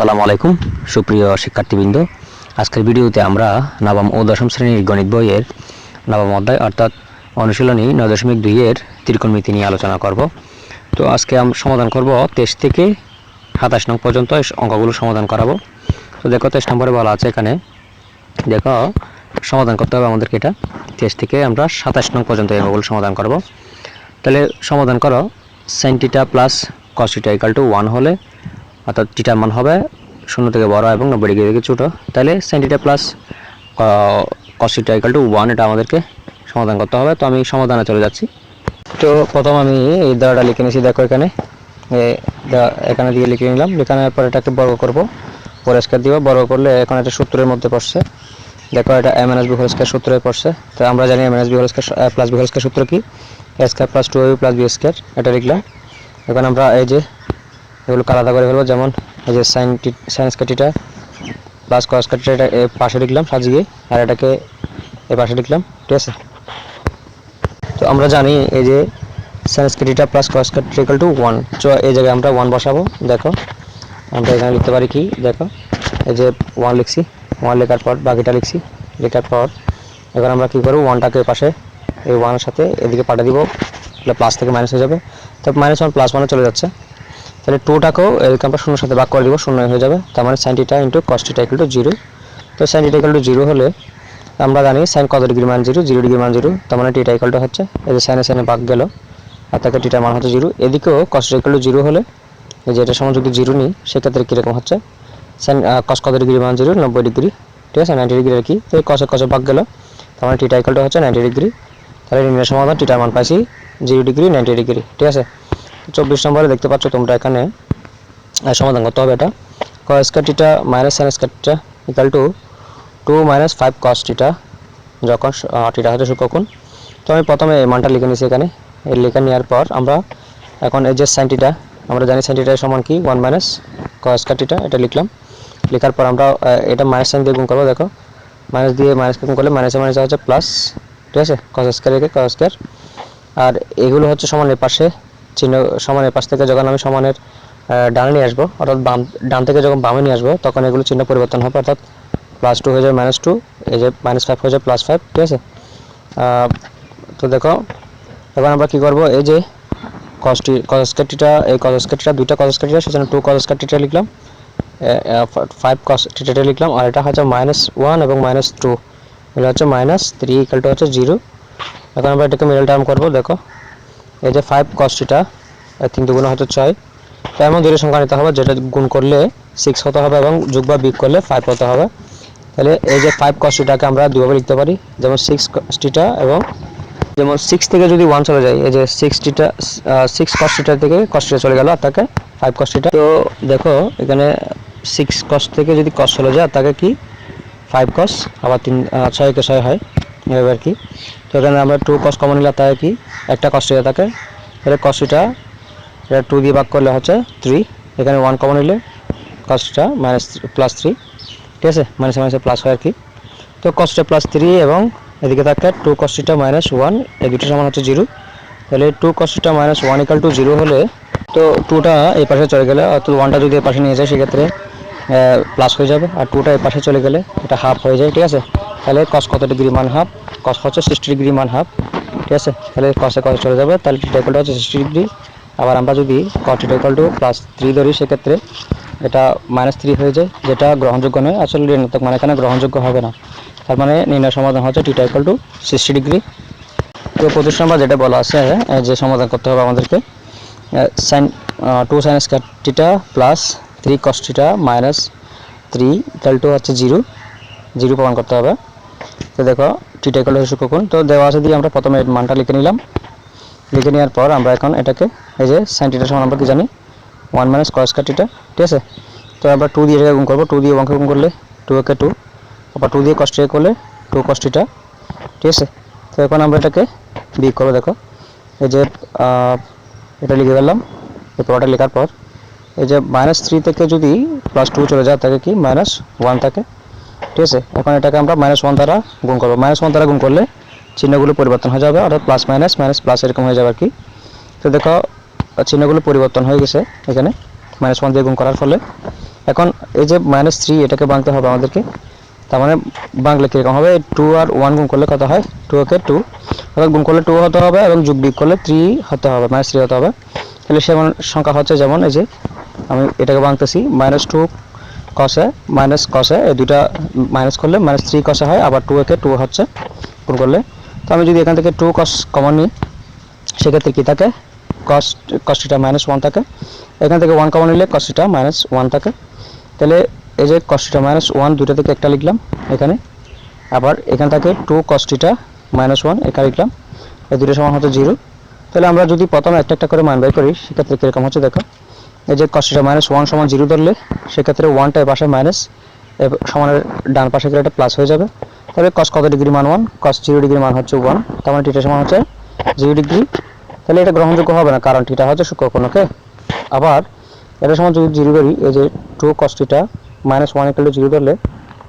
আসসালামু আলাইকুম, সুপ্রিয় শিক্ষার্থীবৃন্দ। আজকের ভিডিওতে আমরা নবম ও দশম শ্রেণির গণিত বইয়ের নবম অধ্যায় অর্থাৎ অনুশীলনী নয় দশমিক দুইয়ের ত্রিকোণমিতি নিয়ে আলোচনা করব। তো আজকে আমরা সমাধান করব তেইশ থেকে সাতাশ নং পর্যন্ত অঙ্কগুলো সমাধান করাবো। তো দেখো, তেইশ নম্বরে বলা আছে এখানে, দেখো, সমাধান করতে হবে আমাদেরকে এটা। তেইশ থেকে আমরা সাতাশ নং পর্যন্ত এই অঙ্কগুলো সমাধান করব। তাহলে সমাধান করো sine theta plus cos theta equal to one হলে অর্থাৎ টিটার মান হবে শূন্য থেকে বড় এবং নব্বই ডিগ্রি থেকে ছোটো, তাহলে sine theta plus cos theta equal to one এটা আমাদেরকে সমাধান করতে হবে। তো আমি সমাধানে চলে যাচ্ছি। তো প্রথম আমি এই দেওয়াটা লিখে নিয়েছি, দেখো এখানে। এখানে দিয়ে লিখে নিলাম। লেখানোর পর এটাকে বর্গ করব। পরিষ্কার দিব বর্গ করলে এখন এটা সূত্রের মধ্যে পড়ছে। দেখো এটা M N S B whole সূত্রে পড়ছে। তো আমরা জানি M N S B plus B whole সূত্র কি? A square plus two B plus B square এটা লিখলাম। এখন আমরা এই যে এগুলোকে আলাদা করে ফেলব, যেমন এই যে সাইন টি sine square theta plus cos square theta এটা পাশে লিখলাম সাজিয়ে, আর এটাকে এ পাশে লিখলাম, ঠিক আছে? তো আমরা জানি এই যে sine square theta plus cos square theta equal to one তো এই জায়গায় আমরা ওয়ান বসাবো, দেখো। আমরা এখানে লিখতে পারি কি? দেখো, এই যে ওয়ান লিখছি ওয়ান লেখার পর বাকিটা লিখছি, লেখার পর এবার আমরা কী করব? ওয়ানটাকে পাশে, এই ওয়ানের সাথে এদিকে পাঠিয়ে দিব প্লাস থেকে মাইনাস হয়ে যাবে। তো মাইনাস ওয়ান প্লাস ওয়ানে চলে যাচ্ছে। তাহলে টুটাকেও এদিকে আমরা শূন্যর সাথে ভাগ করে দিব শূন্য হয়ে যাবে। তার মানে sine theta into cos theta equal to zero তো sine theta equal to zero হলে আমরা জানি সাইন কত ডিগ্রি মান জিরো জিরো ডিগ্রি মান জিরো তার মানে টিটা ইকুয়াল টু হচ্ছে, এই যে সাইনে সাইনে ভাগ গেল, আর তাকে টিটার মান হচ্ছে জিরো এদিকেও কস ইকুয়াল টু জিরো হলে, এই যে এটার সময় যদি জিরো নিই, সেক্ষেত্রে কীরকম হচ্ছে? সাইন কস কত ডিগ্রি মান জিরো নব্বই ডিগ্রি ঠিক আছে? নাইনটি ডিগ্রি আর কি? তো কসে কসে ভাগ গেল, তার মানে টিটা ইকুয়াল টু হচ্ছে নাইনটি ডিগ্রি তাহলে নিম্নের সমাধান টিটার মান পাইছি জিরো ডিগ্রি নাইনটি ডিগ্রি ঠিক আছে? চব্বিশ নম্বরে দেখতে পাচ্ছ তোমরা এখানে সমাধান করতে হবে এটা। Cos square theta minus sine square theta equal to two minus five cos theta যখন টিটা হচ্ছে সূক্ষ্মকোণ তো আমি প্রথমে এই মানটা লিখে নিয়েছি এখানে। এই লেখা নেওয়ার পর আমরা এখন এই যে সাইন টিটা আমরা জানি সাইন টিটার সমান কি? One minus cos square theta এটা লিখলাম। লেখার পর আমরা এটা মাইনাস সাইন দিয়ে গুণ করব, দেখো। মাইনাস দিয়ে মাইনাস গুণ করলে মাইনাসে মাইনাস হচ্ছে প্লাস ঠিক আছে? কস স্কয়ার রেখে কস স্কয়ার আর এগুলো হচ্ছে সমানের পাশে চিহ্ন সমানের পাশ থেকে যখন আমি সমানের ডানে নিয়ে আসব, অর্থাৎ বাম, ডান থেকে যখন বামে নিয়ে আসব, তখন এগুলো চিহ্ন পরিবর্তন হবে, অর্থাৎ প্লাস টু হয়ে যাবে মাইনাস টু এই যে মাইনাস ফাইভ হয়ে যাবে প্লাস ফাইভ ঠিক আছে? তো দেখো, এবার আমরা কি করব? এই যে কসটি কসকেটিটা এই কসকেটিটা দুইটা কসকেটিটা সেজন্য টু কসকেটিটা লিখলাম। ফাইভ কস টিটা লিখলাম, আর এটা হচ্ছে মাইনাস ওয়ান এবং মাইনাস টু এটা হচ্ছে মাইনাস থ্রি ইকাল টু হচ্ছে জিরো এখন আমরা এটাকে মিডল টার্ম করব, দেখো। এই যে ফাইভ কস্টিটা তিন দুগুণ হচ্ছে ছয়। তো এমন দুটো সংখ্যা নিতে হবে যেটা গুণ করলে সিক্স হতে হবে এবং যোগ বা বিয়োগ করলে ফাইভ হতে হবে। তাহলে এই যে ফাইভ কস্টিটাকে আমরা দুভাবে লিখতে পারি যেমন সিক্স কস্টিটা এবং যেমন সিক্স থেকে যদি ওয়ান চলে যায় এই যে সিক্স সিক্সটিটা সিক্স কস্টিটা থেকে কস্টিটা চলে গেল আর তাকে ফাইভ কস্টিটা তো দেখো এখানে সিক্স কস থেকে যদি কস চলে যায় তাকে কি? ফাইভ কস আবার তিন আহ, ছয়কে ছয় হয়। এভাবে আর কি? তো এখানে আমরা টু কস কমন নিলে তাকে কি? একটা কস্টিটা থাকে। তাহলে কস্টিটা এটা টু দিয়ে ভাগ করলে হচ্ছে থ্রি এখানে ওয়ান কমন নিলে কস্টটা মাইনাস প্লাস থ্রি ঠিক আছে? মাইনাস মাইনাসে প্লাস হয় আর কি। তো কস্টটা প্লাস থ্রি এবং এদিকে থাকে টু কস্টিটা মাইনাস ওয়ান এই দুটো সমান হচ্ছে জিরো তাহলে two cos theta minus one equal to zero হলে তো টুটা এই পাশে চলে গেলে, অর্থাৎ ওয়ানটা যদি এই পাশে নিয়ে যায়, সেক্ষেত্রে প্লাস হয়ে যাবে। আর টুটা এই পাশে চলে গেলে, এটা হাফ হয়ে যায়। ঠিক আছে? তাহলে কস কত ডিগ্রি মান হাফ? কস হচ্ছে সিক্সটি ডিগ্রি মান হাফ। ঠিক আছে? তাহলে কসে কস চলে যাবে। তাহলে টিটা হচ্ছে সিক্সটি ডিগ্রি। আবার আমরা যদি cos theta two plus three ধরি, সেক্ষেত্রে এটা মাইনাস থ্রি হয়ে যায়, যেটা গ্রহণযোগ্য নয়। আসলে ঋণাত্মক মানে এখানে গ্রহণযোগ্য হবে না। তার মানে নির্ণয় সমাধান হচ্ছে theta equal to sixty degree. তো পঁচিশ নম্বর যেটা বলা আছে যে সমাধান করতে হবে আমাদেরকে sine two sine square theta plus three cos theta minus three equal to zero zero zero প্রমাণ করতে হবে। তো দেখো টিটা টু সূক্ষ্মকোণ তো দেওয়া আছে দিয়ে আমরা প্রথমে মানটা লিখে নিলাম। লিখে নেওয়ার পর আমরা এখন এটাকে, এই যে সাইন টিটার সমান আমরা কি জানি? ওয়ান মাইনাস কস টিটা ঠিক আছে? তো আমরা টু দিয়ে এটাকে গুণ করব। টু দিয়ে ওয়ানকে গুণ করলে টু একে টু আবার টু দিয়ে কষ্ট করলে টু কষ্টিটা ঠিক আছে? তো এখন আমরা এটাকে বিয়োগ করব, দেখো। এই যে এটা লিখে ফেললাম। এই পড়াটা লেখার পর, এই যে মাইনাস থ্রি থেকে যদি প্লাস টু চলে যায় তাকে কি? মাইনাস ওয়ান থাকে। ঠিক আছে? এখন এটাকে আমরা মাইনাস ওয়ান দ্বারা গুণ করব। মাইনাস ওয়ান দ্বারা গুণ করলে চিহ্নগুলো পরিবর্তন হয়ে যাবে, অর্থাৎ প্লাস মাইনাস মাইনাস প্লাস এরকম হয়ে যাবে আর কি। তো দেখো, চিহ্নগুলো পরিবর্তন হয়ে গেছে এখানে মাইনাস ওয়ান দিয়ে গুণ করার ফলে। এখন এই যে মাইনাস থ্রি এটাকে বাংতে হবে আমাদেরকে। তার মানে বাংলা কীরকম হবে? টু আর ওয়ান গুণ করলে কত হয়? টু ওকে টু অর্থাৎ গুণ করলে টু হতে হবে এবং যোগ বিয়োগ করলে থ্রি হতে হবে মাইনাস থ্রি হতে হবে। তাহলে সেমন সংখ্যা হচ্ছে যেমন, এই যে আমি এটাকে বাংতেছি মাইনাস টু কসে মাইনাস কসে এই দুইটা মাইনাস করলে মাইনাস থ্রি কসে হয়, আবার টু একে টু হচ্ছে, গুণ করলে। তো আমি যদি এখান থেকে টু কস কমন নিই, সেক্ষেত্রে কী থাকে? কস কস্টিটা মাইনাস ওয়ান থাকে। এখান থেকে ওয়ান কমন নিলে কস্টিটা মাইনাস ওয়ান থাকে। তাহলে এই যে কস্টিটা মাইনাস ওয়ান দুটো থেকে একটা লিখলাম এখানে। আবার এখান থেকে টু কস্টিটা মাইনাস ওয়ান এখানে লিখলাম, এই দুটো সমান হচ্ছে জিরো তাহলে আমরা যদি প্রথমে একটা একটা করে মান বের করি, সেক্ষেত্রে কীরকম হচ্ছে দেখো। এই যে কস্টিটা মাইনাস ওয়ান সমান জিরো ধরলে, সেক্ষেত্রে ওয়ানটা এ পাশে মাইনাস সমানের ডান পাশে গেলে এটা প্লাস হয়ে যাবে। তাহলে কস কত ডিগ্রি মান ওয়ান কস জিরো ডিগ্রি মান হচ্ছে ওয়ান তার মানে টিটা সমান হচ্ছে জিরো ডিগ্রি তাহলে এটা গ্রহণযোগ্য হবে না, কারণ টিটা হচ্ছে সূক্ষ্মকোণ ওকে আবার, এটা সমান যদি জিরো ধরি, এই যে two cos theta minus one equal zero ধরলে,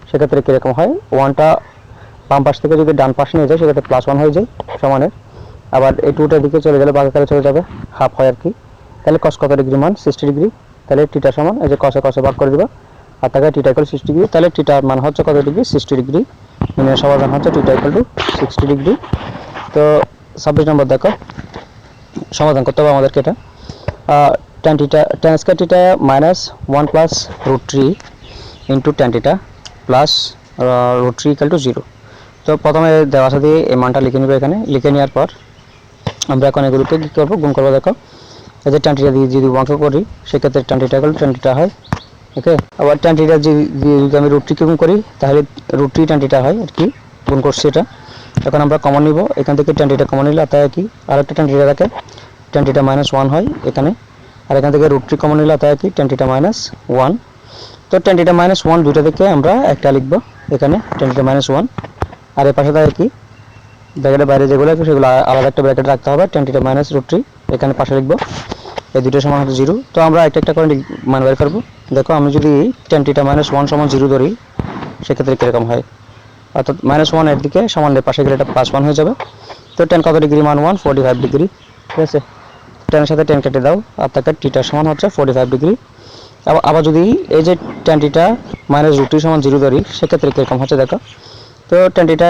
সেক্ষেত্রে কীরকম হয়? ওয়ানটা বাম পাশ থেকে যদি ডান পাশে নিয়ে যায়, সেক্ষেত্রে প্লাস ওয়ান হয়ে যায় সমানের। আবার এই টুটার দিকে চলে গেলে বাঘাকারে চলে যাবে হাফ হয় আর কি। তাহলে কস কত ডিগ্রি মান? সিক্সটি ডিগ্রি তাহলে টিটা সমান, এই যে কসে কসে ভাগ করে দিবা। আর তাকে টিটা ইকুয়াল সিক্সটি ডিগ্রি তাহলে টিটার মান হচ্ছে কত ডিগ্রি সিক্সটি ডিগ্রি মিনের সমাধান হচ্ছে theta equal to sixty degree তো ছাব্বিশ নম্বর দেখো। সমাধান করতে হবে আমাদেরকে এটা। Tan theta tan square theta minus one plus root three into tan theta plus root three equal to zero তো প্রথমে দেওয়া সাথে এই মানটা লিখে নেব এখানে। লিখে নেওয়ার পর আমরা এখন এগুলোকে কী করব? গুণ করব দেখো। যে টেনটিটা দিয়ে যদি অঙ্ক করি, সেক্ষেত্রে টেনটিটা করলে টেনটিটা হয় ওকে আবার টেনটিটা যদি যদি আমি রুটটিকে গুণ করি, তাহলে রুটটি টেনটিটা হয় আর কি, গুণ করছি এটা। এখন আমরা কমন নিব, এখান থেকে টেনটিটা কমন নিলে তাই কি? আরেকটা টেনটিটা থাকে টেনটিটা মাইনাস ওয়ান হয় এখানে, আর এখান থেকে রুটটি কমন নিলে তাই কি? টেনটিটা মাইনাস ওয়ান তো টেনটিটা মাইনাস ওয়ান দুটো থেকে আমরা একটা লিখব, এখানে টেনটিটা মাইনাস ওয়ান আর এর পাশে থাকে কি? ব্র্যাকেটের বাইরে যেগুলো সেগুলো আলাদা একটা ব্র্যাকেট রাখতে হবে টেনটিটা মাইনাস রুট থ্রি এখানে পাশে লিখব। এই দুটো সমান হচ্ছে জিরো। তো আমরা একটা একটা করে মান বের করব। দেখো, আমি যদি টেনটিটা মাইনাস ওয়ান সমান জিরো ধরি, সেক্ষেত্রে কীরকম হয়? অর্থাৎ মাইনাস ওয়ানের দিকে সমান পাশে গেলে এটা প্লাস ওয়ান হয়ে যাবে। তো টেন কত ডিগ্রি মান ওয়ান ফোর্টি ফাইভ ডিগ্রি ঠিক আছে? টেনের সাথে টেন কেটে দাও। আর তাকে টিটার সমান হচ্ছে ফোর্টি ফাইভ ডিগ্রি আবার আবার যদি এই যে টেন টিটা মাইনাস রুটি সমান জিরো ধরি, সেক্ষেত্রে কীরকম হচ্ছে দেখো? তো টেনটিটা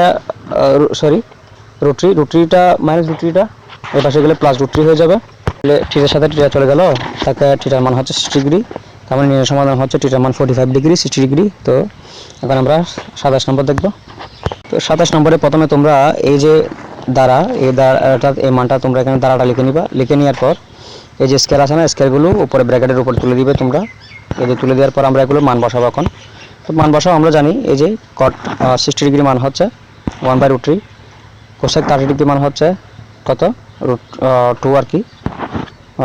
সরি রুট্রি রুট্রিটা মাইনাস রুট্রিটা এই পাশে গেলে প্লাস রুট্রি হয়ে যাবে। তাহলে টিটার সাথে টিটা চলে গেল, তাকে টিটার মান হচ্ছে সিক্সটি ডিগ্রি তার মানে নির্ণয় সমাধান হচ্ছে টিটার মান forty five degree sixty degree তো এখন আমরা সাতাশ নম্বর দেখব। তো সাতাশ নম্বরে প্রথমে তোমরা এই যে দ্বারা, এই দ্বারা অর্থাৎ এই মানটা তোমরা এখানে দ্বারাটা লিখে নিবা। লিখে নেওয়ার পর এই যে স্কেল আছে না স্কেলগুলো উপরে ব্র্যাকেটের উপরে তুলে দিবে তোমরা। এই যে তুলে দেওয়ার পর আমরা এগুলো মান বসাবো এখন। তো মান বসাও, আমরা জানি এই যে কট সিক্সটি ডিগ্রি মান হচ্ছে one by root three cosec thirty degree মান হচ্ছে কত? রুট টু আর কি।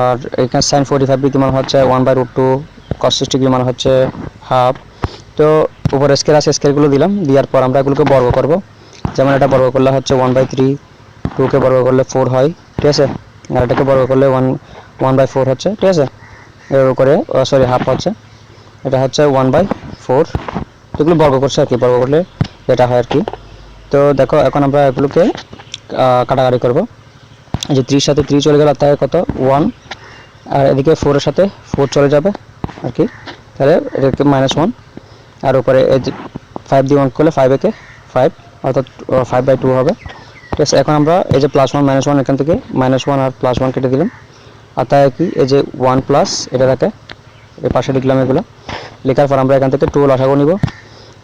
আর এখানে সাইন ফোর্টি ফাইভ ডিগ্রি মান হচ্ছে one by root two cos six degree মান হচ্ছে হাফ তো উপরে স্কেল আছে স্কেলগুলো দিলাম, দেওয়ার পর আমরা এগুলোকে বর্গ করব। যেমন এটা বর্গ করলে হচ্ছে ওয়ান বাই থ্রি টুকে বর্গ করলে ফোর হয়, ঠিক আছে? আর এটাকে বর্গ করলে ওয়ান ওয়ান বাই ফোর হচ্ছে, ঠিক আছে? এর উপরে সরি হাফ হচ্ছে। এটা হচ্ছে ওয়ান বাই ফোর এগুলো বর্গ করছে আর কি, বর্গ করলে এটা হয় আর কি। তো দেখো, এখন আমরা এগুলোকে কাটাকাটি করব। যে ত্রির সাথে ত্রি চলে গেল তাই কত? ওয়ান। আর এদিকে ফোরের সাথে ফোর চলে যাবে আর কি। তাহলে এটাকে মাইনাস ওয়ান আর উপরে ফাইভ দিয়ে ওয়ান করলে ফাইভ একে ফাইভ অর্থাৎ ফাইভ বাই টু হবে। ঠিক আছে, এখন আমরা এই যে প্লাস ওয়ান মাইনাস ওয়ান এখান থেকে মাইনাস ওয়ান আর প্লাস ওয়ান কেটে দিলাম। আর তাই কি, এই যে ওয়ান প্লাস এটা থাকে এর পাশে লিখলাম এগুলো। লেখার পর আমরা এখান থেকে টু আশা করে নিব।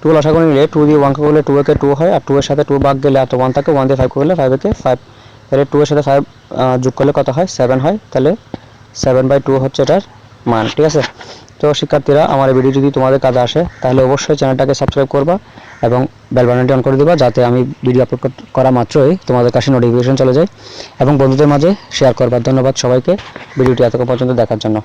টু আশা করে নিলে টু দিয়ে ওয়ান করলে টু একে টু হয়, আর টু এর সাথে টু বাগ গেলে এত ওয়ান থাকে ওয়ান দিয়ে ফাইভ করলে ফাইভ একে ফাইভ তাহলে টু এর সাথে ফাইভ যোগ করলে কত হয়? সেভেন হয়। তাহলে সেভেন বাই টু হচ্ছে এটার মান, ঠিক আছে? তো শিক্ষার্থীরা, আমার ভিডিও যদি তোমাদের কাজে আসে, তাহলে অবশ্যই চ্যানেলটাকে সাবস্ক্রাইব করবা এবং বেল বাটনটি অন করে দেবা, যাতে আমি ভিডিও আপলোড করা মাত্রই তোমাদের কাছে নোটিফিকেশন চলে যায়। এবং বন্ধুদের মাঝে শেয়ার করবার ধন্যবাদ সবাইকে। ভিডিওটি এতক্ষণ পর্যন্ত দেখার জন্য।